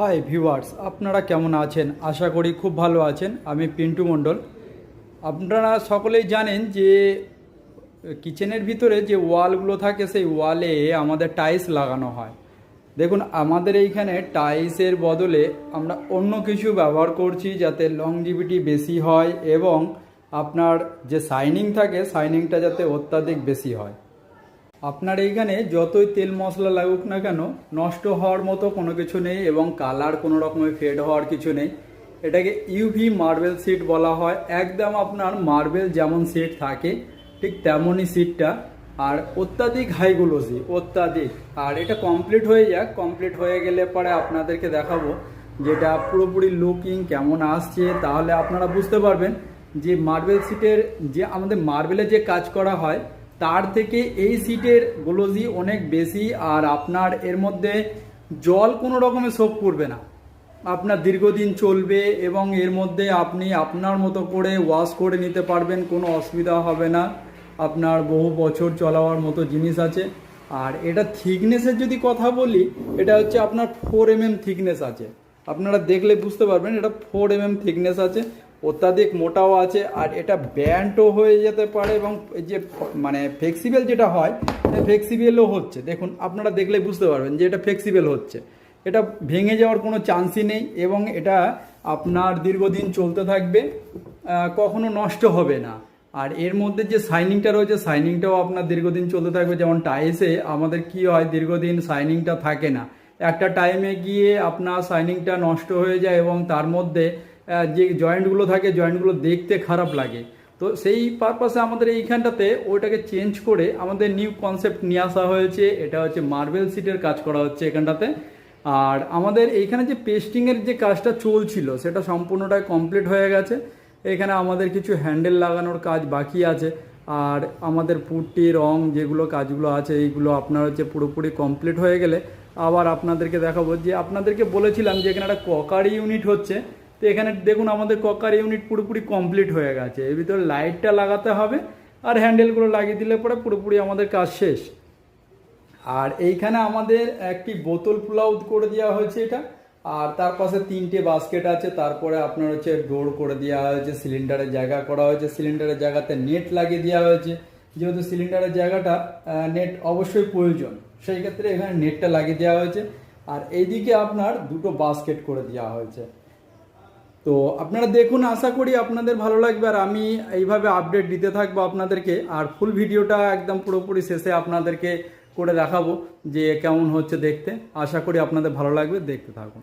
Hi viewers আপনারা কেমন আছেন? আশা করি খুব ভালো আছেন। আমি পিন্টু মণ্ডল। আপনারা সকলেই জানেন যে কিচেনের ভিতরে যে ওয়ালগুলো থাকে, সেই ওয়ালে আমাদের টাইলস লাগানো হয়। দেখুন, আমাদের এইখানে টাইলসের বদলে আমরা অন্য কিছু ব্যবহার করছি যাতে লংজিভিটি বেশি হয় এবং আপনার যে শাইনিং থাকে শাইনিংটা যাতে অত্যাধিক বেশি হয়। আপনার এইখানে যতই তেল মশলা লাগুক না কেন, নষ্ট হওয়ার মতো কোনো কিছু নেই এবং কালার কোনো রকমের ফেড হওয়ার কিছু নেই। এটাকে ইউভি মার্বেল সিট বলা হয়। একদম আপনার মার্বেল যেমন সিট থাকে, ঠিক তেমনই সিটটা আর অত্যাধিক হাই গ্লোসি অত্যাধিক। আর এটা কমপ্লিট হয়ে যাক। কমপ্লিট হয়ে গেলে পরে আপনাদেরকে দেখাবো যেটা পুরোপুরি লুকিং কেমন আসছে। তাহলে আপনারা বুঝতে পারবেন যে মার্বেল সিটের যে আমাদের মার্বেলে যে কাজ করা হয় তার থেকে এই সিটের গ্লোজি অনেক বেশি আর আপনার এর মধ্যে জল কোনো রকমের শোক করবে না। আপনার দীর্ঘদিন চলবে এবং এর মধ্যে আপনি আপনার মতো করে ওয়াশ করে নিতে পারবেন, কোনো অসুবিধা হবে না। আপনার বহু বছর চলাওয়ার মতো জিনিস আছে। আর এটা থিকনেসের যদি কথা বলি, এটা হচ্ছে আপনার ফোর এম এম থিকনেস আছে। আপনারা দেখলে বুঝতে পারবেন, এটা ফোর এম এম থিকনেস আছে। অত্যাধিক মোটাও আছে আর এটা ব্যান্ডও হয়ে যেতে পারে এবং যে মানে ফ্লেক্সিবল যেটা হয় ফ্লেক্সিবলও হচ্ছে। দেখুন, আপনারা দেখলে বুঝতে পারবেন যে এটা ফ্লেক্সিবল হচ্ছে। এটা ভেঙে যাওয়ার কোনো চান্সই নেই এবং এটা আপনার দীর্ঘদিন চলতে থাকবে কখনো নষ্ট হবে না। আর এর মধ্যে যে শাইনিংটা রয়েছে শাইনিংটাও আপনার দীর্ঘদিন চলতে থাকবে। যেমন টাইসে আমাদের কি হয়, দীর্ঘদিন শাইনিংটা থাকে না। একটা টাইমে গিয়ে আপনার শাইনিংটা নষ্ট হয়ে যায় এবং তার মধ্যে যে জয়েন্টগুলো থাকে, জয়েন্টগুলো দেখতে খারাপ লাগে। তো সেই পারপাসে আমাদের এইখানটাতে ওইটাকে চেঞ্জ করে আমাদের নিউ কনসেপ্ট নিয়ে আসা হয়েছে। এটা হচ্ছে মার্বেল সিটের কাজ করা হচ্ছে এখানটাতে। আর আমাদের এইখানে যে পেস্টিংয়ের যে কাজটা চলছিল, সেটা সম্পূর্ণটাই কমপ্লিট হয়ে গেছে। এখানে আমাদের কিছু হ্যান্ডেল লাগানোর কাজ বাকি আছে। আর আমাদের পুট্টি, রং যেগুলো কাজগুলো আছে, এইগুলো আপনার হচ্ছে পুরোপুরি কমপ্লিট হয়ে গেলে আবার আপনাদেরকে দেখাবো যে আপনাদেরকে বলেছিলাম যে এখানে একটা ককারি ইউনিট হচ্ছে। তো এখানে দেখুন আমাদের ককার ইউনিট পুরোপুরি কমপ্লিট হয়ে গেছে। এর ভিতরে লাইটটা লাগাতে হবে আর হ্যান্ডেলগুলো লাগিয়ে দিলে পরে পুরোপুরি আমাদের কাজ শেষ। আর এইখানে আমাদের একটি বোতল পোলাও করে দেওয়া হয়েছে এটা। আর তার পাশে তিনটে বাস্কেট আছে, তারপরে আপনার হচ্ছে ডোর করে দেওয়া হয়েছে সিলিন্ডারের জায়গা করা হয়েছে। সিলিন্ডারের জায়গাতে নেট লাগিয়ে দেওয়া হয়েছে। যেহেতু সিলিন্ডারের জায়গাটা নেট অবশ্যই প্রয়োজন। সেই ক্ষেত্রে এখানে নেটটা লাগিয়ে দেওয়া হয়েছে। আর এইদিকে আপনার দুটো বাস্কেট করে দেওয়া হয়েছে। তো আপনারা দেখুন, আশা করি আপনাদের ভালো লাগবে। আর আমি এইভাবে আপডেট দিতে থাকব আপনাদেরকে। আর ফুল ভিডিওটা একদম পুরোপুরি শেষে আপনাদেরকে করে দেখাবো যে কেমন হচ্ছে দেখতে। আশা করি আপনাদের ভালো লাগবে। দেখতে থাকুন।